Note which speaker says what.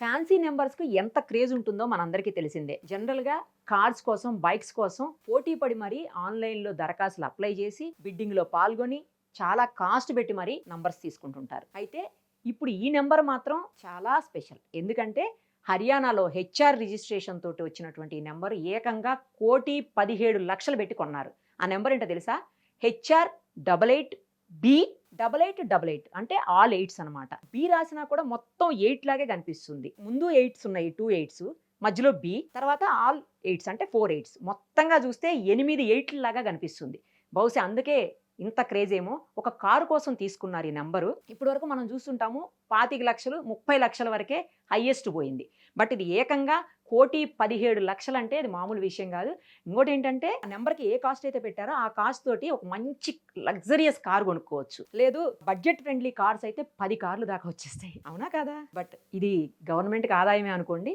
Speaker 1: Fancy నెంబర్స్కు ఎంత craze ఉంటుందో మనందరికీ తెలిసిందే. జనరల్గా కార్స్ కోసం బైక్స్ కోసం పోటీ పడి మరీ ఆన్లైన్లో దరఖాస్తులు అప్లై చేసి బిడ్డింగ్లో పాల్గొని చాలా కాస్ట్ పెట్టి మరీ నంబర్స్ తీసుకుంటుంటారు. అయితే ఇప్పుడు ఈ నెంబర్ మాత్రం చాలా స్పెషల్ ఎందుకంటే హర్యానాలో హెచ్ఆర్ రిజిస్ట్రేషన్ తోటి వచ్చినటువంటి ఈ నెంబర్ ఏకంగా కోటి పదిహేడు లక్షలు పెట్టి కొన్నారు. ఆ నెంబర్ ఏంటో తెలుసా? HR double eight B double eight double eight అంటే ఆల్ ఎయిట్స్ అనమాట బి రాసినా కూడా మొత్తం ఎయిట్ లాగే కనిపిస్తుంది. ముందు ఎయిట్స్ ఉన్నాయి టూ ఎయిట్స్ మధ్యలో బి తర్వాత ఆల్ ఎయిట్స్ అంటే ఫోర్ ఎయిట్స్. మొత్తంగా చూస్తే ఎనిమిది ఎయిట్ లాగా కనిపిస్తుంది. బహుశా అందుకే ఇంత క్రేజ్ ఏమో ఒక కారు కోసం తీసుకున్నారు ఈ నెంబరు. ఇప్పటి వరకు మనం చూస్తుంటాము పాతిక లక్షలు ముప్పై లక్షల వరకే హయ్యెస్ట్ పోయింది. బట్ ఇది ఏకంగా కోటి పదిహేడు లక్షలు అంటే అది మామూలు విషయం కాదు. ఇంకోటి ఏంటంటే ఆ నెంబర్కి ఏ కాస్ట్ అయితే పెట్టారో ఆ కాస్ట్ తోటి ఒక మంచి లగ్జరియస్ కార్ కొనుక్కోవచ్చు. లేదు బడ్జెట్ ఫ్రెండ్లీ కార్స్ అయితే పది కార్లు దాకా వచ్చేస్తాయి. అవునా కదా? బట్ ఇది గవర్నమెంట్కి ఆదాయమే అనుకోండి.